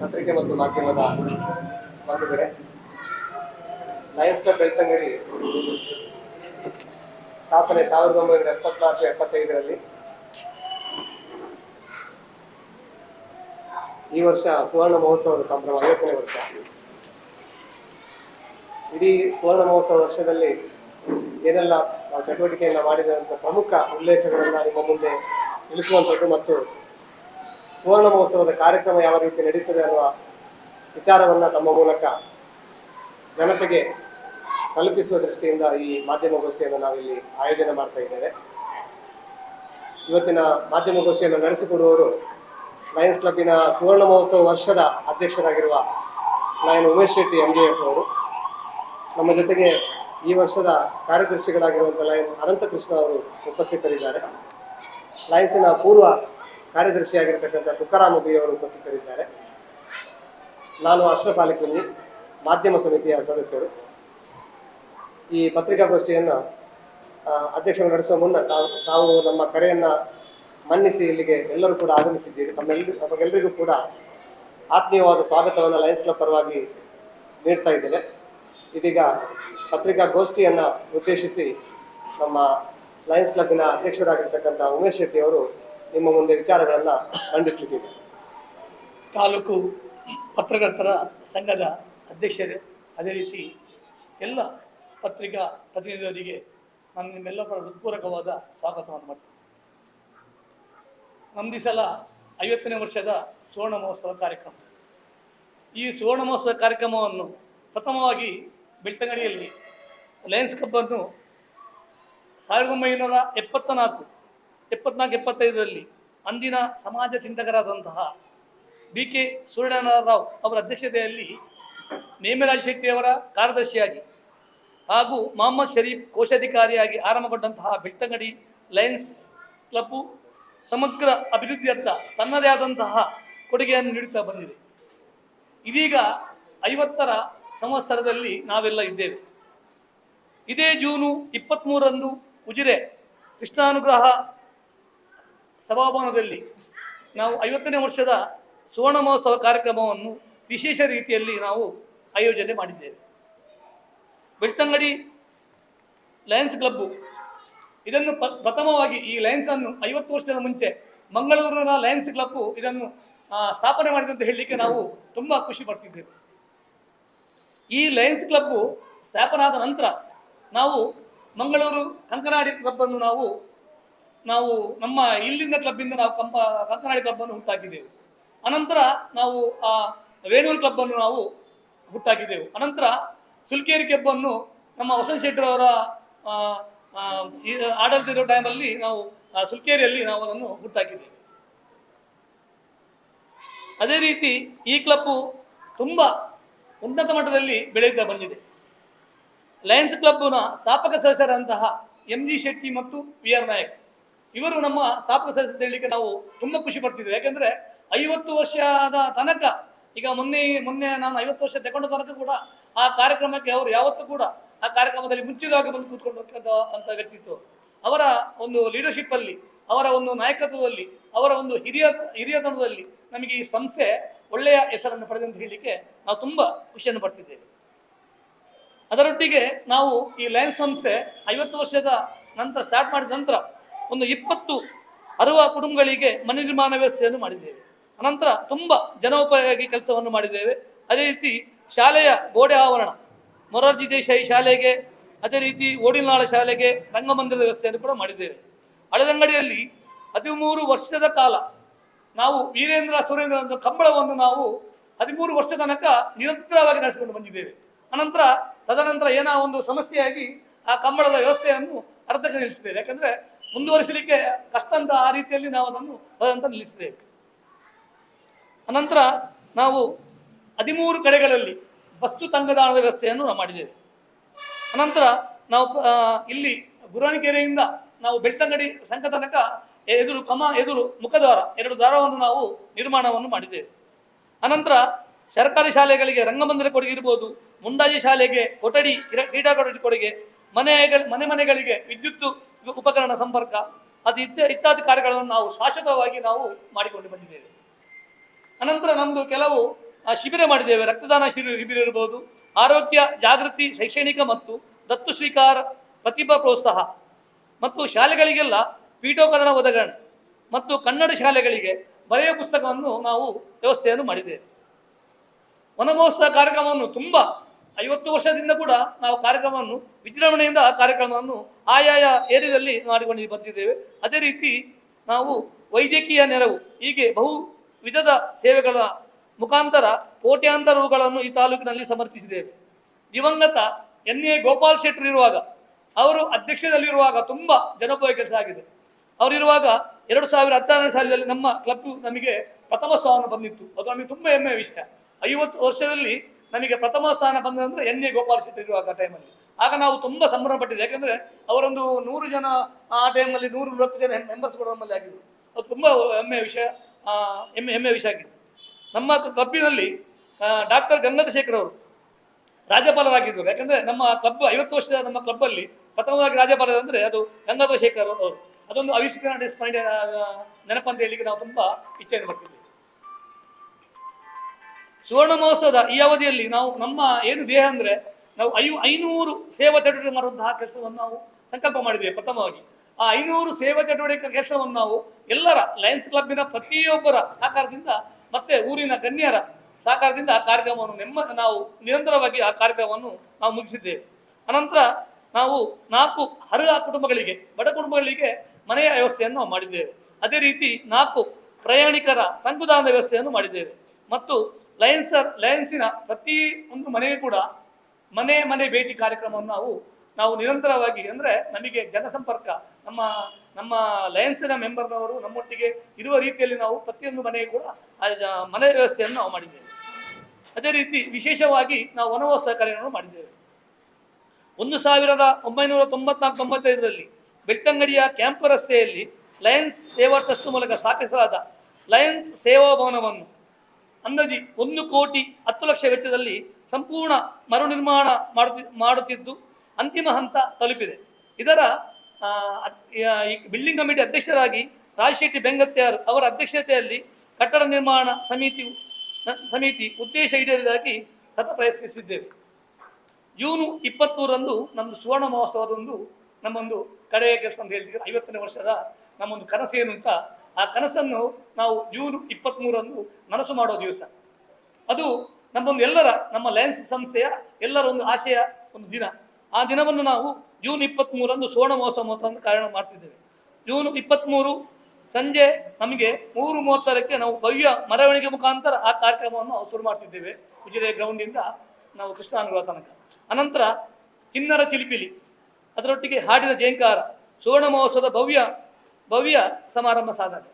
ಪತ್ರಿಕೆ ಮತ್ತು ಮಾಧ್ಯಮದ ಒಂದು ಕಡೆ ನಯಸ್ಟ ಬೆಳ್ತಂಗಡಿ ಸ್ಥಾಪನೆ ಸಾವಿರದ ಒಂಬೈನೂರ ಎಪ್ಪತ್ನಾಲ್ಕು, ಎಪ್ಪತ್ತೈದರಲ್ಲಿ. ಈ ವರ್ಷ ಸುವರ್ಣ ಮಹೋತ್ಸವದ ಸಂಭ್ರಮ, ಐವತ್ತನೇ ವರ್ಷ. ಇಡೀ ಸುವರ್ಣ ಮಹೋತ್ಸವ ವರ್ಷದಲ್ಲಿ ಏನೆಲ್ಲ ಚಟುವಟಿಕೆಯನ್ನು ಮಾಡಿದಂಥ ಪ್ರಮುಖ ಉಲ್ಲೇಖಗಳನ್ನು ನಿಮ್ಮ ಮುಂದೆ ತಿಳಿಸುವಂಥದ್ದು ಮತ್ತು ಸುವರ್ಣ ಮಹೋತ್ಸವದ ಕಾರ್ಯಕ್ರಮ ಯಾವ ರೀತಿ ನಡೀತದೆ ಅನ್ನುವ ವಿಚಾರವನ್ನು ತಮ್ಮ ಮೂಲಕ ಜನತೆಗೆ ತಲುಪಿಸುವ ದೃಷ್ಟಿಯಿಂದ ಈ ಮಾಧ್ಯಮಗೋಷ್ಠಿಯನ್ನು ನಾವಿಲ್ಲಿ ಆಯೋಜನೆ ಮಾಡ್ತಾ ಇದ್ದೇವೆ. ಇವತ್ತಿನ ಮಾಧ್ಯಮಗೋಷ್ಠಿಯನ್ನು ನಡೆಸಿಕೊಡುವವರು ಲಯನ್ಸ್ ಕ್ಲಬ್ಬಿನ ಸುವರ್ಣ ಮಹೋತ್ಸವ ವರ್ಷದ ಅಧ್ಯಕ್ಷರಾಗಿರುವ Lion Umesh Shetty M J F ಅವರು. ನಮ್ಮ ಜೊತೆಗೆ ಈ ವರ್ಷದ ಕಾರ್ಯದರ್ಶಿಗಳಾಗಿರುವಂಥ ಲಯನ್ ಅನಂತಕೃಷ್ಣ ಅವರು ಉಪಸ್ಥಿತರಿದ್ದಾರೆ. ಲಯನ್ಸಿನ ಪೂರ್ವ ಕಾರ್ಯದರ್ಶಿಯಾಗಿರ್ತಕ್ಕಂಥ ತುಕಾರಾಮ್ ಅವರು ಉಪಸ್ಥಿತರಿದ್ದಾರೆ. ನಾನು ಅಶ್ರಫ್ ಮಾಧ್ಯಮ ಸಮಿತಿಯ ಸದಸ್ಯರು. ಈ ಪತ್ರಿಕಾಗೋಷ್ಠಿಯನ್ನು ಅಧ್ಯಕ್ಷರು ನಡೆಸುವ ಮುನ್ನ ತಾವು ತಾವು ನಮ್ಮ ಕರೆಯನ್ನ ಮನ್ನಿಸಿ ಇಲ್ಲಿಗೆ ಎಲ್ಲರೂ ಕೂಡ ಆಗಮಿಸಿದ್ದೀರಿ. ತಮ್ಮೆಲ್ಲರೂ ನಮಗೆಲ್ಲರಿಗೂ ಕೂಡ ಆತ್ಮೀಯವಾದ ಸ್ವಾಗತವನ್ನು ಲಯನ್ಸ್ ಕ್ಲಬ್ ಪರವಾಗಿ ನೀಡ್ತಾ ಇದ್ದೇನೆ. ಇದೀಗ ಪತ್ರಿಕಾಗೋಷ್ಠಿಯನ್ನು ಉದ್ದೇಶಿಸಿ ನಮ್ಮ ಲಯನ್ಸ್ ಕ್ಲಬ್ನ ಅಧ್ಯಕ್ಷರಾಗಿರ್ತಕ್ಕಂಥ ಉಮೇಶ್ ಶೆಟ್ಟಿ ಅವರು ನಿಮ್ಮ ಮುಂದೆ ವಿಚಾರಗಳನ್ನು ಮಂಡಿಸಲಿಕ್ಕಿದೆ ತಾಲೂಕು ಪತ್ರಕರ್ತರ ಸಂಘದ ಅಧ್ಯಕ್ಷರೇ, ಅದೇ ರೀತಿ ಎಲ್ಲ ಪತ್ರಿಕಾ ಪ್ರತಿನಿಧಿಗಳಿಗೆ ನಾನು ನಿಮ್ಮೆಲ್ಲರ ಹೃತ್ಪೂರ್ವಕವಾದ ಸ್ವಾಗತವನ್ನು ಮಾಡ್ತೀನಿ. ನಮ್ದು ಈ ಸಲ ಐವತ್ತನೇ ವರ್ಷದ ಸುವರ್ಣ ಮಹೋತ್ಸವ ಕಾರ್ಯಕ್ರಮ. ಈ ಸುವರ್ಣ ಮಹೋತ್ಸವ ಕಾರ್ಯಕ್ರಮವನ್ನು ಪ್ರಥಮವಾಗಿ ಬೆಳ್ತಂಗಡಿಯಲ್ಲಿ ಲಯನ್ಸ್ ಕಬ್ಬನ್ನು ಸಾವಿರದ ಒಂಬೈನೂರ ಎಪ್ಪತ್ತ ನಾಲ್ಕು ಎಪ್ಪತ್ನಾಲ್ಕು, ಎಪ್ಪತ್ತೈದರಲ್ಲಿ ಅಂದಿನ ಸಮಾಜ ಚಿಂತಕರಾದಂತಹ ಬಿ ಕೆ ರಾವ್ ಅವರ ಅಧ್ಯಕ್ಷತೆಯಲ್ಲಿ ನೇಮಿರಾಜ್ ಶೆಟ್ಟಿ ಅವರ ಕಾರ್ಯದರ್ಶಿಯಾಗಿ ಹಾಗೂ ಮೊಹಮ್ಮದ್ ಶರೀಫ್ ಕೋಶಾಧಿಕಾರಿಯಾಗಿ ಆರಂಭಗೊಂಡಂತಹ ಬೆಳ್ತಂಗಡಿ ಲಯನ್ಸ್ ಕ್ಲಬ್ಬು ಸಮಗ್ರ ಅಭಿವೃದ್ಧಿಯತ್ತ ತನ್ನದೇ ಆದಂತಹ ಕೊಡುಗೆಯನ್ನು ನೀಡುತ್ತಾ ಬಂದಿದೆ. ಇದೀಗ ಐವತ್ತರ ಸಂವತ್ಸರದಲ್ಲಿ ನಾವೆಲ್ಲ ಇದ್ದೇವೆ. ಇದೇ ಜೂನು ಇಪ್ಪತ್ತ್ಮೂರರಂದು ಉಜಿರೆ ಕೃಷ್ಣಾನುಗ್ರಹ ಸಭಾಭವನದಲ್ಲಿ ನಾವು ಐವತ್ತನೇ ವರ್ಷದ ಸುವರ್ಣ ಮಹೋತ್ಸವ ಕಾರ್ಯಕ್ರಮವನ್ನು ವಿಶೇಷ ರೀತಿಯಲ್ಲಿ ನಾವು ಆಯೋಜನೆ ಮಾಡಿದ್ದೇವೆ. ಬೆಳ್ತಂಗಡಿ ಲಯನ್ಸ್ ಕ್ಲಬ್ಬು ಇದನ್ನು ಪ್ರಥಮವಾಗಿ ಈ ಲಯನ್ಸನ್ನು ಐವತ್ತು ವರ್ಷದ ಮುಂಚೆ ಮಂಗಳೂರಿನ ಲಯನ್ಸ್ ಕ್ಲಬ್ಬು ಇದನ್ನು ಸ್ಥಾಪನೆ ಮಾಡಿದಂತ ಹೇಳಲಿಕ್ಕೆ ನಾವು ತುಂಬ ಖುಷಿ ಪಡ್ತಿದ್ದೇವೆ. ಈ ಲಯನ್ಸ್ ಕ್ಲಬ್ಬು ಸ್ಥಾಪನೆ ಆದ ನಂತರ ನಾವು ಮಂಗಳೂರು ಕಂಕನಾಡಿ ಕ್ಲಬ್ಬನ್ನು ನಾವು ನಾವು ನಮ್ಮ ಇಲ್ಲಿಂದ ಕ್ಲಬ್ಬಿಂದ ನಾವು ಕಂಪ ಕಂಕನಾಡಿ ಕ್ಲಬ್ಬನ್ನು ಹುಟ್ಟಾಕಿದ್ದೆವು ಅನಂತರ ನಾವು ಆ ವೇಣೂರು ಕ್ಲಬ್ಬನ್ನು ನಾವು ಹುಟ್ಟಾಕಿದ್ದೆವು ಅನಂತರ ಸುಲ್ಕೇರಿ ಕ್ಲಬ್ಬನ್ನು ನಮ್ಮ ವಸಂತ ಶೆಟ್ಟರವರ ಇರೋ ಟೈಮಲ್ಲಿ ನಾವು ಸುಲ್ಕೇರಿಯಲ್ಲಿ ನಾವು ಅದನ್ನು ಹುಟ್ಟಾಕಿದ್ದೇವೆ ಅದೇ ರೀತಿ ಈ ಕ್ಲಬ್ಬು ತುಂಬ ಉನ್ನತ ಮಟ್ಟದಲ್ಲಿ ಬೆಳೆಯುತ್ತಾ ಬಂದಿದೆ. ಲಯನ್ಸ್ ಕ್ಲಬ್ನ ಸ್ಥಾಪಕ ಸದಸ್ಯರಂತಹ ಎಂ ಜಿ ಶೆಟ್ಟಿ ಮತ್ತು ವಿ ಆರ್ ನಾಯಕ್. ಇವರು ನಮ್ಮ ಸ್ಥಾಪಕ ಸದಸ್ಯ ಅಂತ ಹೇಳಲಿಕ್ಕೆ ನಾವು ತುಂಬ ಖುಷಿ ಪಡ್ತಿದ್ದೇವೆ. ಯಾಕೆಂದ್ರೆ ಐವತ್ತು ವರ್ಷದ ತನಕ, ಈಗ ಮೊನ್ನೆ ಮೊನ್ನೆ ನಾನು ಐವತ್ತು ವರ್ಷ ತಗೊಂಡ ತನಕ ಕೂಡ ಆ ಕಾರ್ಯಕ್ರಮಕ್ಕೆ ಅವರು ಯಾವತ್ತೂ ಕೂಡ ಆ ಕಾರ್ಯಕ್ರಮದಲ್ಲಿ ಮುಂಚಿತವಾಗಿ ಬಂದು ಕೂತ್ಕೊಂಡು ಅಂತ ವ್ಯಕ್ತಿತ್ವ. ಅವರ ಒಂದು ಲೀಡರ್ಶಿಪ್ಪಲ್ಲಿ ಅವರ ಒಂದು ನಾಯಕತ್ವದಲ್ಲಿ, ಅವರ ಒಂದು ಹಿರಿಯ, ಹಿರಿಯತನದಲ್ಲಿ ನಮಗೆ ಈ ಸಂಸ್ಥೆ ಒಳ್ಳೆಯ ಹೆಸರನ್ನು ಪಡೆದಂತ ಹೇಳಲಿಕ್ಕೆ ನಾವು ತುಂಬ ಖುಷಿಯನ್ನು ಪಡ್ತಿದ್ದೇವೆ. ಅದರೊಟ್ಟಿಗೆ ನಾವು ಈ ಲಯನ್ಸ್ ಸಂಸ್ಥೆ ಐವತ್ತು ವರ್ಷದ ನಂತರ ಸ್ಟಾರ್ಟ್ ಮಾಡಿದ ನಂತರ ಒಂದು ಇಪ್ಪತ್ತು ಅರುವ ಕುಟುಂಬಗಳಿಗೆ ಮನೆ ನಿರ್ಮಾಣ ವ್ಯವಸ್ಥೆಯನ್ನು ಮಾಡಿದ್ದೇವೆ. ಅನಂತರ ತುಂಬ ಜನೋಪಯೋಗಿ ಕೆಲಸವನ್ನು ಮಾಡಿದ್ದೇವೆ. ಅದೇ ರೀತಿ ಶಾಲೆಯ ಗೋಡೆ ಆವರಣ, ಮೊರಾರ್ಜಿ ದೇಸಾಯಿ ಶಾಲೆಗೆ, ಅದೇ ರೀತಿ ಓಡಿನಾಳ ಶಾಲೆಗೆ ರಂಗಮಂದಿರದ ವ್ಯವಸ್ಥೆಯನ್ನು ಕೂಡ ಮಾಡಿದ್ದೇವೆ. ಹಳದಂಗಡಿಯಲ್ಲಿ ಹದಿಮೂರು ವರ್ಷದ ಕಾಲ ನಾವು ವೀರೇಂದ್ರ ಸುರೇಂದ್ರ ಕಂಬಳವನ್ನು ನಾವು ಹದಿಮೂರು ವರ್ಷ ತನಕ ನಿರಂತರವಾಗಿ ನಡೆಸಿಕೊಂಡು ಬಂದಿದ್ದೇವೆ. ಅನಂತರ ತದನಂತರ ಏನೋ ಒಂದು ಸಮಸ್ಯೆಯಾಗಿ ಆ ಕಂಬಳದ ವ್ಯವಸ್ಥೆಯನ್ನು ಅರ್ಧಕ್ಕೆ ನಿಲ್ಲಿಸಿದ್ದೇವೆ. ಯಾಕಂದ್ರೆ ಮುಂದುವರಿಸಲಿಕ್ಕೆ ಕಷ್ಟ ಅಂತ ಆ ರೀತಿಯಲ್ಲಿ ನಾವು ಅದನ್ನು ಅದಂತ ನಿಲ್ಲಿಸಿದ್ದೇವೆ. ಅನಂತರ ನಾವು ಹದಿಮೂರು ಕಡೆಗಳಲ್ಲಿ ಬಸ್ಸು ತಂಗದಾಣದ ವ್ಯವಸ್ಥೆಯನ್ನು ನಾವು ಮಾಡಿದ್ದೇವೆ. ಅನಂತರ ನಾವು ಇಲ್ಲಿ ಗುರಾಣಿಕೆರೆಯಿಂದ ನಾವು ಬೆಳ್ತಂಗಡಿ ಸಂಘ ತನಕ ಎದುರು ಕಮ, ಎದುರು ಮುಖದ್ವಾರ ಎರಡು ದ್ವಾರವನ್ನು ನಾವು ನಿರ್ಮಾಣವನ್ನು ಮಾಡಿದ್ದೇವೆ. ಅನಂತರ ಸರ್ಕಾರಿ ಶಾಲೆಗಳಿಗೆ ರಂಗಮಂದಿರ ಕೊಡುಗೆ ಇರ್ಬೋದು, ಮುಂಡಾಜಿ ಶಾಲೆಗೆ ಕೊಠಡಿ, ಕ್ರೀಡಾ ಕೊಠಡಿ ಕೊಡುಗೆ, ಮನೆಗಳ, ಮನೆ ಮನೆಗಳಿಗೆ ವಿದ್ಯುತ್ ಉಪಕರಣ ಸಂಪರ್ಕ, ಅದು ಇದ್ದ ಇತ್ಯಾದಿ ಕಾರ್ಯಗಳನ್ನು ನಾವು ಶಾಶ್ವತವಾಗಿ ನಾವು ಮಾಡಿಕೊಂಡು ಬಂದಿದ್ದೇವೆ. ಅನಂತರ ನಮ್ಮದು ಕೆಲವು ಶಿಬಿರ ಮಾಡಿದ್ದೇವೆ. ರಕ್ತದಾನ ಶಿಬಿರ ಶಿಬಿರ ಇರ್ಬೋದು, ಆರೋಗ್ಯ ಜಾಗೃತಿ, ಶೈಕ್ಷಣಿಕ ಮತ್ತು ದತ್ತು ಸ್ವೀಕಾರ, ಪ್ರತಿಭಾ ಪ್ರೋತ್ಸಾಹ ಮತ್ತು ಶಾಲೆಗಳಿಗೆಲ್ಲ ಪೀಠೋಕರಣ ಒದಗಣೆ ಮತ್ತು ಕನ್ನಡ ಶಾಲೆಗಳಿಗೆ ಬರೆಯ ಪುಸ್ತಕವನ್ನು ನಾವು ವ್ಯವಸ್ಥೆಯನ್ನು ಮಾಡಿದ್ದೇವೆ. ವನಮಹೋತ್ಸವ ಕಾರ್ಯಕ್ರಮವನ್ನು ತುಂಬ ಐವತ್ತು ವರ್ಷದಿಂದ ಕೂಡ ನಾವು ಕಾರ್ಯಕ್ರಮವನ್ನು, ವಿಜೃಂಭಣೆಯಿಂದ ಕಾರ್ಯಕ್ರಮವನ್ನು ಆಯಾಯ ಏರಿಯಾದಲ್ಲಿ ಮಾಡಿಕೊಂಡು ಬಂದಿದ್ದೇವೆ. ಅದೇ ರೀತಿ ನಾವು ವೈದ್ಯಕೀಯ ನೆರವು, ಹೀಗೆ ಬಹು ವಿಧದ ಸೇವೆಗಳ ಮುಖಾಂತರ ಕೋಟ್ಯಾಂತರ ರುಗಳನ್ನು ಈ ತಾಲೂಕಿನಲ್ಲಿ ಸಮರ್ಪಿಸಿದ್ದೇವೆ. ದಿವಂಗತ ಎನ್ ಎ ಗೋಪಾಲ್ ಶೆಟ್ಟರ್ ಇರುವಾಗ, ಅವರು ಅಧ್ಯಕ್ಷದಲ್ಲಿರುವಾಗ ತುಂಬ ಜನಪ್ರಿಯ ಕೆಲಸ ಆಗಿದೆ. ಅವರಿರುವಾಗ ಎರಡು ಸಾವಿರ ಹತ್ತಾರನೇ ಸಾಲಿನಲ್ಲಿ ನಮ್ಮ ಕ್ಲಬ್ ನಮಗೆ ಪ್ರಥಮ ಸ್ಥಾನ ಬಂದಿತ್ತು. ಅದು ನಮಗೆ ತುಂಬ ಹೆಮ್ಮೆಯ ವಿಷಯ. ಐವತ್ತು ವರ್ಷದಲ್ಲಿ ನಮಗೆ ಪ್ರಥಮ ಸ್ಥಾನ ಬಂದಂದ್ರೆ ಎನ್ ಎ ಗೋಪಾಲ್ ಶೆಟ್ಟಿ ಇರುವಾಗ ಟೈಮಲ್ಲಿ ಆಗ ನಾವು ತುಂಬ ಸಂಭ್ರಮ ಪಟ್ಟಿದ್ದೆ ಯಾಕಂದ್ರೆ ಅವರೊಂದು ನೂರು ಜನ ಆ ಟೈಮಲ್ಲಿ ನೂರು ನೂರತ್ತು ಜನ ಮೆಂಬರ್ಸ್ ಕೂಡ ನಮ್ಮಲ್ಲಿ ಆಗಿದ್ರು. ಅದು ತುಂಬ ಹೆಮ್ಮೆಯ ವಿಷಯ ಹೆಮ್ಮೆ, ಹೆಮ್ಮೆಯ ವಿಷಯ ಆಗಿತ್ತು. ನಮ್ಮ ಕ್ಲಬ್ಬಿನಲ್ಲಿ ಡಾಕ್ಟರ್ ಗಂಗಾಧಶೇಖರ್ ಅವರು ರಾಜ್ಯಪಾಲರಾಗಿದ್ದರು. ಯಾಕಂದ್ರೆ ನಮ್ಮ ಕ್ಲಬ್ ಐವತ್ತು ವರ್ಷದ ನಮ್ಮ ಕ್ಲಬ್ಬಲ್ಲಿ ಪ್ರಥಮವಾಗಿ ರಾಜ್ಯಪಾಲ ಅಂದ್ರೆ ಅದು ಗಂಗಾಧರ ಶೇಖರ್ ಅವರು. ಅದೊಂದು ಅವಿಸ್ಮರಣೀಯ, ಸ್ಮರಣೀಯ ನೆನಪಂತ ಹೇಳಿಕ್ಕೆ ನಾವು ತುಂಬಾ ಇಚ್ಛೆಯನ್ನು ಬರ್ತಿದ್ದೇವೆ ಸುವರ್ಣ ಮಹೋತ್ಸವದ ಈ ಅವಧಿಯಲ್ಲಿ ನಾವು ನಮ್ಮ ಏನು ದೇಹ ಅಂದರೆ ನಾವು ಐ ಐನೂರು ಸೇವಾ ಚಟುವಟಿಕೆ ಮಾಡುವಂತಹ ಕೆಲಸವನ್ನು ನಾವು ಸಂಕಲ್ಪ ಮಾಡಿದ್ದೇವೆ ಪ್ರಥಮವಾಗಿ. ಆ ಐನೂರು ಸೇವಾ ಚಟುವಟಿಕೆ ಕೆಲಸವನ್ನು ನಾವು ಎಲ್ಲರ ಲಯನ್ಸ್ ಕ್ಲಬ್ನ ಪ್ರತಿಯೊಬ್ಬರ ಸಹಕಾರದಿಂದ ಮತ್ತೆ ಊರಿನ ಗಣ್ಯರ ಸಹಕಾರದಿಂದ ಆ ಕಾರ್ಯಕ್ರಮವನ್ನು ನೆಮ್ಮ ನಾವು ನಿರಂತರವಾಗಿ ಆ ಕಾರ್ಯಕ್ರಮವನ್ನು ನಾವು ಮುಗಿಸಿದ್ದೇವೆ. ಅನಂತರ ನಾವು ನಾಲ್ಕು ಅರ್ಹ ಕುಟುಂಬಗಳಿಗೆ, ಬಡ ಕುಟುಂಬಗಳಿಗೆ ಮನೆಯ ವ್ಯವಸ್ಥೆಯನ್ನು ಮಾಡಿದ್ದೇವೆ. ಅದೇ ರೀತಿ ನಾಲ್ಕು ಪ್ರಯಾಣಿಕರ ತಂಗುದಾನದ ವ್ಯವಸ್ಥೆಯನ್ನು ಮಾಡಿದ್ದೇವೆ. ಮತ್ತು ಲಯನ್ಸ್ ಲಯನ್ಸಿನ ಪ್ರತಿ ಒಂದು ಮನೆಗೆ ಕೂಡ ಮನೆ ಮನೆ ಭೇಟಿ ಕಾರ್ಯಕ್ರಮವನ್ನು ನಾವು ನಾವು ನಿರಂತರವಾಗಿ ಅಂದರೆ ನಮಗೆ ಜನಸಂಪರ್ಕ, ನಮ್ಮ ನಮ್ಮ ಲಯನ್ಸಿನ ಮೆಂಬರ್ನವರು ನಮ್ಮೊಟ್ಟಿಗೆ ಇರುವ ರೀತಿಯಲ್ಲಿ ನಾವು ಪ್ರತಿಯೊಂದು ಮನೆಗೆ ಕೂಡ ಮನೆ ವ್ಯವಸ್ಥೆಯನ್ನು ನಾವು ಮಾಡಿದ್ದೇವೆ. ಅದೇ ರೀತಿ ವಿಶೇಷವಾಗಿ ನಾವು ವನವಾಸ ಕಾರ್ಯಗಳನ್ನು ಮಾಡಿದ್ದೇವೆ. ಒಂದು ಸಾವಿರದ ಒಂಬೈನೂರ ತೊಂಬತ್ನಾಲ್ಕು, ತೊಂಬತ್ತೈದರಲ್ಲಿ ಬೆಟ್ಟಂಗಡಿಯ ಕ್ಯಾಂಪು ರಸ್ತೆಯಲ್ಲಿ ಲಯನ್ಸ್ ಸೇವಾ ಟ್ರಸ್ಟ್ ಮೂಲಕ ಸ್ಥಾಪಿಸಲಾದ ಲಯನ್ಸ್ ಸೇವಾ ಭವನವನ್ನು ಅಂದಾಜಿ ಒಂದು ಕೋಟಿ ಹತ್ತು ಲಕ್ಷ ವೆಚ್ಚದಲ್ಲಿ ಸಂಪೂರ್ಣ ಮರುನಿರ್ಮಾಣ ಮಾಡುತ್ತಿ, ಮಾಡುತ್ತಿದ್ದು ಅಂತಿಮ ಹಂತ ತಲುಪಿದೆ. ಇದರ ಬಿಲ್ಡಿಂಗ್ ಕಮಿಟಿ ಅಧ್ಯಕ್ಷರಾಗಿ ರಾಜಶೆಟ್ಟಿ ಬೆಂಗತ್ಯಾರ್ ಅವರ ಅಧ್ಯಕ್ಷತೆಯಲ್ಲಿ ಕಟ್ಟಡ ನಿರ್ಮಾಣ ಸಮಿತಿ ಸಮಿತಿ ಉದ್ದೇಶ ಈಡೇರಿದಾಗಿ ಸತ ಪ್ರಯತ್ನಿಸಿದ್ದೇವೆ. ಜೂನು ಇಪ್ಪತ್ತ್ಮೂರರಂದು ನಮ್ಮದು ಸುವರ್ಣ ಮಹೋತ್ಸವದೊಂದು ನಮ್ಮೊಂದು ಕಡೆಯ ಕೆಲಸ ಅಂತ ಹೇಳ್ತಿದ್ದಾರೆ. ಐವತ್ತನೇ ವರ್ಷದ ನಮ್ಮೊಂದು ಕನಸೇನು ಅಂತ ಆ ಕನಸನ್ನು ನಾವು ಜೂನ್ ಇಪ್ಪತ್ತ್ಮೂರರಂದು ನನಸು ಮಾಡೋ ದಿವಸ. ಅದು ನಮ್ಮೊಂದು ಎಲ್ಲರ, ನಮ್ಮ ಲಯನ್ಸ್ ಸಂಸ್ಥೆಯ ಎಲ್ಲರ ಒಂದು ಆಶಯ ಒಂದು ದಿನ. ಆ ದಿನವನ್ನು ನಾವು ಜೂನ್ ಇಪ್ಪತ್ತ್ಮೂರರಂದು ಸುವರ್ಣ ಮಹೋತ್ಸವ ಕಾರಣ ಮಾಡ್ತಿದ್ದೇವೆ. ಜೂನ್ ಇಪ್ಪತ್ತ್ಮೂರು ಸಂಜೆ ನಮಗೆ ಮೂರು ಮೂವತ್ತರಕ್ಕೆ ನಾವು ಭವ್ಯ ಮೆರವಣಿಗೆ ಮುಖಾಂತರ ಆ ಕಾರ್ಯಕ್ರಮವನ್ನು ಶುರು ಮಾಡ್ತಿದ್ದೇವೆ. ಉಜಿರೆ ಗ್ರೌಂಡಿಂದ ನಾವು ಕೃಷ್ಣಾನುಗಳ ತನಕ. ಅನಂತರ ಚಿನ್ನರ ಚಿಲಿಪಿಲಿ, ಅದರೊಟ್ಟಿಗೆ ಹಾಡಿನ ಜಯಂಕಾರ, ಸುವರ್ಣ ಮಹೋತ್ಸವದ ಭವ್ಯ ಭವ್ಯ ಸಮಾರಂಭ ಸಾಧನೆ.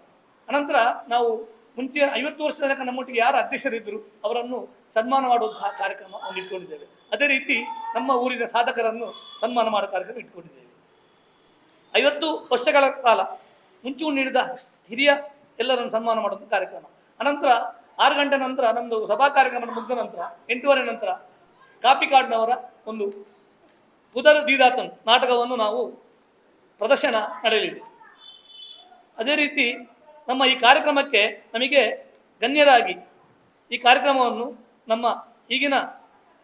ಅನಂತರ ನಾವು ಮುಂಚೆ ಐವತ್ತು ವರ್ಷದ ತನಕ ನಮ್ಮೊಟ್ಟಿಗೆ ಯಾರು ಅಧ್ಯಕ್ಷರಿದ್ದರು ಅವರನ್ನು ಸನ್ಮಾನ ಮಾಡುವಂತಹ ಕಾರ್ಯಕ್ರಮ ಇಟ್ಕೊಂಡಿದ್ದೇವೆ. ಅದೇ ರೀತಿ ನಮ್ಮ ಊರಿನ ಸಾಧಕರನ್ನು ಸನ್ಮಾನ ಮಾಡುವ ಕಾರ್ಯಕ್ರಮ ಇಟ್ಕೊಂಡಿದ್ದೇವೆ. ಐವತ್ತು ವರ್ಷಗಳ ಕಾಲ ಮುಂಚೂ ನೀಡಿದ ಹಿರಿಯ ಎಲ್ಲರನ್ನು ಸನ್ಮಾನ ಮಾಡುವಂಥ ಕಾರ್ಯಕ್ರಮ. ಅನಂತರ ಆರು ಗಂಟೆ ನಂತರ ನಮ್ಮದು ಸಭಾ ಕಾರ್ಯಕ್ರಮ ಮುಗಿದ ನಂತರ ಎಂಟೂವರೆ ನಂತರ ಕಾಪಿ ಕಾರ್ಡ್ನವರ ಒಂದು ಪುದರ್ ದೀದಾತನ್ ನಾಟಕವನ್ನು ನಾವು ಪ್ರದರ್ಶನ ನಡೆಯಲಿದೆ. ಅದೇ ರೀತಿ ನಮ್ಮ ಈ ಕಾರ್ಯಕ್ರಮಕ್ಕೆ ನಮಗೆ ಗಣ್ಯರಾಗಿ ಈ ಕಾರ್ಯಕ್ರಮವನ್ನು ನಮ್ಮ ಈಗಿನ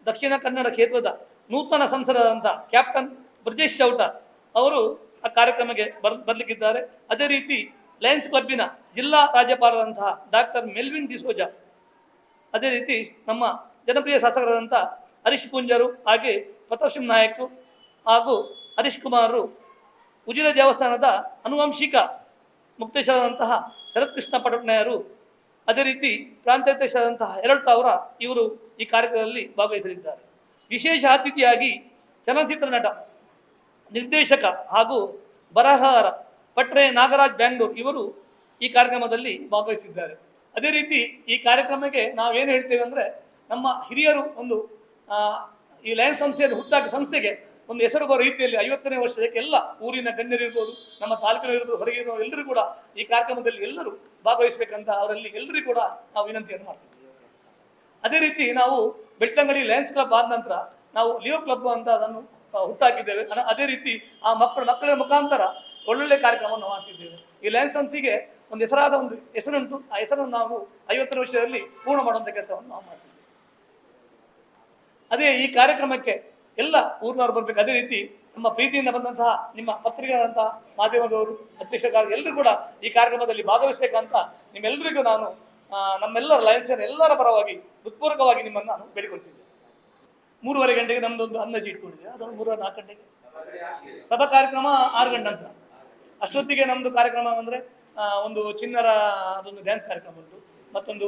ದಕ್ಷಿಣ ಕನ್ನಡ ಕ್ಷೇತ್ರದ ನೂತನ ಸಂಸದರಾದಂಥ ಕ್ಯಾಪ್ಟನ್ ಬ್ರಜೇಶ್ ಚೌಟ ಅವರು ಆ ಕಾರ್ಯಕ್ರಮಕ್ಕೆ ಬರ್, ಬರಲಿಕ್ಕಿದ್ದಾರೆ. ಅದೇ ರೀತಿ ಲಯನ್ಸ್ ಕ್ಲಬ್ಬಿನ ಜಿಲ್ಲಾ ರಾಜ್ಯಪಾಲರಂತಹ ಡಾಕ್ಟರ್ ಮೆಲ್ವಿನ್ ಡಿಸೋಜಾ, ಅದೇ ರೀತಿ ನಮ್ಮ ಜನಪ್ರಿಯ ಶಾಸಕರಾದಂಥ ಹರೀಶ್ ಪುಂಜರು ಹಾಗೆ ಪ್ರತಾಪ್ ನಾಯಕ್ ಹಾಗೂ ಹರೀಶ್ ಕುಮಾರ್ ಉಜಿರ ದೇವಸ್ಥಾನದ ಅನುವಂಶಿಕ ಮುಕ್ತೇಶ್ವರದಂತಹ ಶರತ್ಕೃಷ್ಣ ಪಟಪಣೆಯರು ಅದೇ ರೀತಿ ಪ್ರಾಂತಾಧ್ಯಕ್ಷರಾದಂತಹ ಎರಡು ತಾವರ ಇವರು ಈ ಕಾರ್ಯಕ್ರಮದಲ್ಲಿ ಭಾಗವಹಿಸಲಿದ್ದಾರೆ. ವಿಶೇಷ ಅತಿಥಿಯಾಗಿ ಚಲನಚಿತ್ರ ನಟ, ನಿರ್ದೇಶಕ ಹಾಗೂ ಬರಹಗಾರ ಪಟ್ರೆ ನಾಗರಾಜ್ ಬ್ಯಾಂಗ್ಳೂರ್ ಇವರು ಈ ಕಾರ್ಯಕ್ರಮದಲ್ಲಿ ಭಾಗವಹಿಸಿದ್ದಾರೆ. ಅದೇ ರೀತಿ ಈ ಕಾರ್ಯಕ್ರಮಕ್ಕೆ ನಾವೇನು ಹೇಳ್ತೇವೆ ಅಂದರೆ ನಮ್ಮ ಹಿರಿಯರು ಒಂದು ಈ ಲಯನ್ಸ್ ಸಂಸ್ಥೆಯನ್ನು ಹುಟ್ಟಾಕ ಸಂಸ್ಥೆಗೆ ಒಂದು ಹೆಸರು ಬರೋ ರೀತಿಯಲ್ಲಿ ಐವತ್ತನೇ ವರ್ಷದಕ್ಕೆ ಎಲ್ಲ ಊರಿನ ಗಣ್ಯರಿರ್ಬೋದು, ನಮ್ಮ ತಾಲೂಕಿನಲ್ಲಿರ್ಬೋದು ಹೊರಗೆ ಇರುವ ಎಲ್ಲರೂ ಕೂಡ ಈ ಕಾರ್ಯಕ್ರಮದಲ್ಲಿ ಎಲ್ಲರೂ ಭಾಗವಹಿಸಬೇಕಂತ ಅವರಲ್ಲಿ ಎಲ್ಲರೂ ಕೂಡ ನಾವು ವಿನಂತಿಯನ್ನು ಮಾಡ್ತೀವಿ ಅದೇ ರೀತಿ ನಾವು ಬೆಳ್ತಂಗಡಿ ಲಯನ್ಸ್ ಕ್ಲಬ್ ಆದ ನಂತರ ನಾವು ಲಿಯೋ ಕ್ಲಬ್ ಅಂತ ಅದನ್ನು ಹುಟ್ಟಾಕಿದ್ದೇವೆ. ಅದೇ ರೀತಿ ಆ ಮಕ್ಕಳ ಮಕ್ಕಳ ಮುಖಾಂತರ ಒಳ್ಳೊಳ್ಳೆ ಕಾರ್ಯಕ್ರಮವನ್ನು ಮಾಡ್ತಿದ್ದೇವೆ. ಈ ಲಯನ್ಸ್ ಸಂಸ್ಥೆಗೆ ಒಂದು ಹೆಸರಾದ ಒಂದು ಹೆಸರುಂಟು. ಆ ಹೆಸರನ್ನು ನಾವು ಐವತ್ತನೇ ವರ್ಷದಲ್ಲಿ ಪೂರ್ಣ ಮಾಡುವಂಥ ಕೆಲಸವನ್ನು ನಾವು ಮಾಡ್ತಿದ್ದೇವೆ. ಅದೇ ಈ ಕಾರ್ಯಕ್ರಮಕ್ಕೆ ಎಲ್ಲ ಊರಿನವ್ರು ಬರಬೇಕು. ಅದೇ ರೀತಿ ನಮ್ಮ ಪ್ರೀತಿಯಿಂದ ಬಂದಂತಹ ನಿಮ್ಮ ಪತ್ರಿಕೆಯಾದಂತಹ ಮಾಧ್ಯಮದವರು ಅಧ್ಯಕ್ಷರ ಎಲ್ಲರೂ ಕೂಡ ಈ ಕಾರ್ಯಕ್ರಮದಲ್ಲಿ ಭಾಗವಹಿಸಬೇಕಂತ ನಿಮ್ಮೆಲ್ಲರಿಗೂ ನಾನು ನಮ್ಮೆಲ್ಲರ ಲಯನ್ಸಿನ ಎಲ್ಲರ ಪರವಾಗಿ ಹೃತ್ಪೂರ್ವಕವಾಗಿ ನಿಮ್ಮನ್ನು ನಾನು ಬೇಡಿಕೊಳ್ತಿದ್ದೆ ಮೂರುವರೆ ಗಂಟೆಗೆ ನಮ್ಮದೊಂದು ಅಂದಾಜು ಇಟ್ಕೊಂಡಿದ್ದೆ ಅದೊಂದು ಮೂರುವರೆ ನಾಲ್ಕು ಗಂಟೆಗೆ. ಸಭಾ ಕಾರ್ಯಕ್ರಮ ಆರು ಗಂಟೆ ನಂತರ. ಅಷ್ಟೊತ್ತಿಗೆ ನಮ್ಮದು ಕಾರ್ಯಕ್ರಮ ಅಂದರೆ ಒಂದು ಚಿನ್ನರ ಅದೊಂದು ಡ್ಯಾನ್ಸ್ ಕಾರ್ಯಕ್ರಮ ಉಂಟು. ಮತ್ತೊಂದು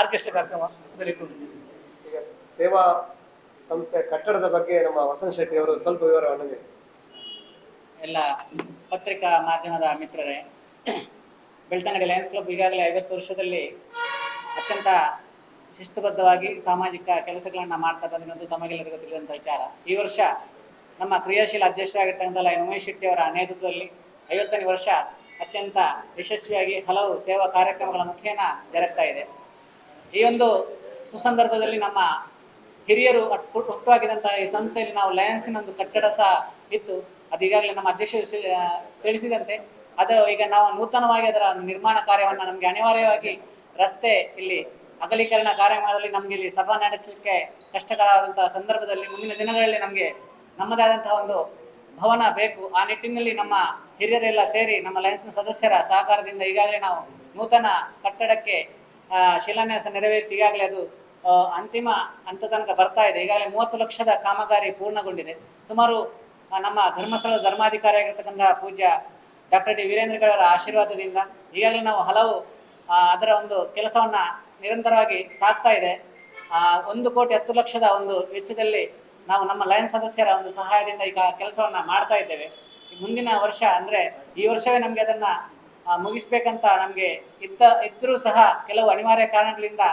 ಆರ್ಕೆಸ್ಟ್ರಾ ಕಾರ್ಯಕ್ರಮ ಅದರಲ್ಲಿ ಇಟ್ಕೊಂಡಿದ್ದೀವಿ. ಸೇವಾ ಸಂಸ್ಥೆ ಕಟ್ಟಡದ ಬಗ್ಗೆ ನಮ್ಮ ವಸಂತ ಶೆಟ್ಟಿ ಅವರು ಸ್ವಲ್ಪ ವಿವರವನ್ನು ಎಲ್ಲ ಪತ್ರಿಕಾ ಮಾಧ್ಯಮದ ಮಿತ್ರರೇ, ಬೆಳ್ತಂಗಡಿ ಲಯನ್ಸ್ ಕ್ಲಬ್ ಈಗಾಗಲೇ ಐವತ್ತು ವರ್ಷದಲ್ಲಿ ಅತ್ಯಂತ ಶಿಸ್ತುಬದ್ಧವಾಗಿ ಸಾಮಾಜಿಕ ಕೆಲಸಗಳನ್ನು ಮಾಡ್ತಾ ಬಂದಿರೋದು ತಮಗೆಲ್ಲರಿಗೂ ತಿಳಿದಂಥ ವಿಚಾರ. ಈ ವರ್ಷ ನಮ್ಮ ಕ್ರಿಯಾಶೀಲ ಅಧ್ಯಕ್ಷರಾಗಿರ್ತಕ್ಕಂಥ ಲಯನ್ ಉಮೇಶ್ ಶೆಟ್ಟಿ ಅವರ ನೇತೃತ್ವದಲ್ಲಿ ಐವತ್ತನೇ ವರ್ಷ ಅತ್ಯಂತ ಯಶಸ್ವಿಯಾಗಿ ಹಲವು ಸೇವಾ ಕಾರ್ಯಕ್ರಮಗಳ ಮುಖೇನ ಜರುಗ್ತಾ ಇದೆ. ಈ ಒಂದು ಸುಸಂದರ್ಭದಲ್ಲಿ ನಮ್ಮ ಹಿರಿಯರು ಹುಟ್ಟುಹಾಕಿದಂತಹ ಈ ಸಂಸ್ಥೆಯಲ್ಲಿ ನಾವು ಲಯನ್ಸಿನ ಒಂದು ಕಟ್ಟಡ ಸಹ ಇತ್ತು. ಅದು ಈಗಾಗಲೇ ನಮ್ಮ ಅಧ್ಯಕ್ಷರು ತಿಳಿಸಿದಂತೆ. ಅದು ಈಗ ನಾವು ನೂತನವಾಗಿ ಅದರ ನಿರ್ಮಾಣ ಕಾರ್ಯವನ್ನು ನಮಗೆ ಅನಿವಾರ್ಯವಾಗಿ ರಸ್ತೆ, ಇಲ್ಲಿ ಅಗಲೀಕರಣ ಕಾರ್ಯಕ್ರಮದಲ್ಲಿ ನಮಗೆ ಇಲ್ಲಿ ಸಭಾ ನಡೆಸಲಿಕ್ಕೆ ಕಷ್ಟಕರವಾದಂತಹ ಸಂದರ್ಭದಲ್ಲಿ ಮುಂದಿನ ದಿನಗಳಲ್ಲಿ ನಮಗೆ ನಮ್ಮದೇ ಆದಂತಹ ಒಂದು ಭವನ ಬೇಕು. ಆ ನಿಟ್ಟಿನಲ್ಲಿ ನಮ್ಮ ಹಿರಿಯರೆಲ್ಲ ಸೇರಿ, ನಮ್ಮ ಲಯನ್ಸ್ನ ಸದಸ್ಯರ ಸಹಕಾರದಿಂದ ಈಗಾಗಲೇ ನಾವು ನೂತನ ಕಟ್ಟಡಕ್ಕೆ ಶಿಲಾನ್ಯಾಸ ನೆರವೇರಿಸಿ ಈಗಾಗಲೇ ಅದು ಅಂತಿಮ ಹಂತ ತನಕ ಬರ್ತಾ ಇದೆ. ಈಗಾಗಲೇ ಮೂವತ್ತು ಲಕ್ಷದ ಕಾಮಗಾರಿ ಪೂರ್ಣಗೊಂಡಿದೆ. ಸುಮಾರು ನಮ್ಮ ಧರ್ಮಸ್ಥಳ ಧರ್ಮಾಧಿಕಾರಿ ಆಗಿರ್ತಕ್ಕಂಥ ಪೂಜ್ಯ ಡಾಕ್ಟರ್ ಡಿ. ವೀರೇಂದ್ರಗಳವರ ಆಶೀರ್ವಾದದಿಂದ ಈಗಾಗಲೇ ನಾವು ಹಲವು ಅದರ ಒಂದು ಕೆಲಸವನ್ನ ನಿರಂತರವಾಗಿ ಸಾಕ್ತಾ ಇದೆ. ಒಂದು ಕೋಟಿ ಹತ್ತು ಲಕ್ಷದ ಒಂದು ವೆಚ್ಚದಲ್ಲಿ ನಾವು ನಮ್ಮ ಲಯನ್ ಸದಸ್ಯರ ಒಂದು ಸಹಾಯದಿಂದ ಈಗ ಕೆಲಸವನ್ನ ಮಾಡ್ತಾ ಇದ್ದೇವೆ. ಮುಂದಿನ ವರ್ಷ ಅಂದ್ರೆ ಈ ವರ್ಷವೇ ನಮಗೆ ಅದನ್ನ ಮುಗಿಸ್ಬೇಕಂತ ನಮಗೆ ಇದ್ದ, ಇದ್ರೂ ಸಹ ಕೆಲವು ಅನಿವಾರ್ಯ ಕಾರಣಗಳಿಂದ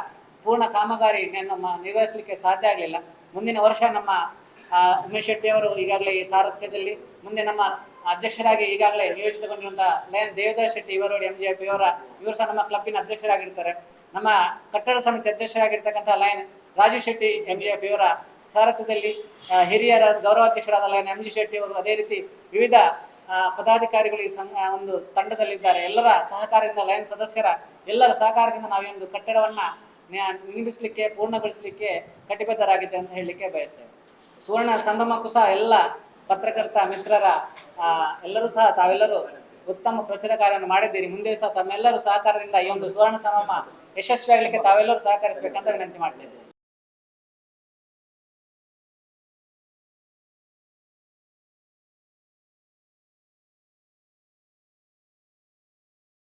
ಪೂರ್ಣ ಕಾಮಗಾರಿ ನಮ್ಮ ನಿರ್ವಹಿಸಲಿಕ್ಕೆ ಸಾಧ್ಯ ಆಗಲಿಲ್ಲ. ಮುಂದಿನ ವರ್ಷ ನಮ್ಮ ಉಮೇಶ್ ಶೆಟ್ಟಿ ಅವರು ಈಗಾಗಲೇ ಈ ಸಾರಥ್ಯದಲ್ಲಿ, ಮುಂದೆ ನಮ್ಮ ಅಧ್ಯಕ್ಷರಾಗಿ ಈಗಾಗಲೇ ನಿಯೋಜಿತಗೊಂಡಿರುವಂತಹ ಲಯನ್ ದೇವದಾಸ್ ಶೆಟ್ಟಿ ಇವರು ಎಂ ಜಿ ಎಫ್ ಇವರ ಇವರು ಸಹ ನಮ್ಮ ಕ್ಲಬ್ಬಿನ ಅಧ್ಯಕ್ಷರಾಗಿರ್ತಾರೆ. ನಮ್ಮ ಕಟ್ಟಡ ಸಮಿತಿ ಅಧ್ಯಕ್ಷರಾಗಿರ್ತಕ್ಕಂಥ Lion Rajeev Shetty M G F ಇವರ ಸಾರಥ್ಯದಲ್ಲಿ ಹಿರಿಯರ ಗೌರವಾಧ್ಯಕ್ಷರಾದ ಲಯನ್ ಎಂ ಜಿ ಶೆಟ್ಟಿ ಅವರು ಅದೇ ರೀತಿ ವಿವಿಧ ಪದಾಧಿಕಾರಿಗಳು ಈ ಒಂದು ತಂಡದಲ್ಲಿದ್ದಾರೆ. ಎಲ್ಲರ ಸಹಕಾರದಿಂದ ಲಯನ್ ಸದಸ್ಯರ ಎಲ್ಲರ ಸಹಕಾರದಿಂದ ನಾವು ಒಂದು ಕಟ್ಟಡವನ್ನ ನಿರ್ಮಿಸಲಿಕ್ಕೆ ಪೂರ್ಣಗೊಳಿಸಲಿಕ್ಕೆ ಕಟಿಬದ್ಧರಾಗಿದೆ ಅಂತ ಹೇಳಲಿಕ್ಕೆ ಬಯಸ್ತೇವೆ ಸುವರ್ಣ ಸಂಗಮಕ್ಕೂ ಸಹ ಎಲ್ಲ ಪತ್ರಕರ್ತ, ಮಿತ್ರರ ಎಲ್ಲರೂ ಸಹ ತಾವೆಲ್ಲರೂ ಉತ್ತಮ ಪ್ರಚಾರ ಕಾರ್ಯವನ್ನು ಮಾಡಿದ್ದೀರಿ. ಮುಂದೆ ಸಹ ತಮ್ಮೆಲ್ಲರೂ ಸಹಕಾರದಿಂದ ಈ ಒಂದು ಸುವರ್ಣ, ಸಂಗಮ ಯಶಸ್ವಿಯಾಗಲಿಕ್ಕೆ ತಾವೆಲ್ಲರೂ ಸಹಕರಿಸಬೇಕಂತ ವಿನಂತಿ ಮಾಡ್ತಿದ್ದೇವೆ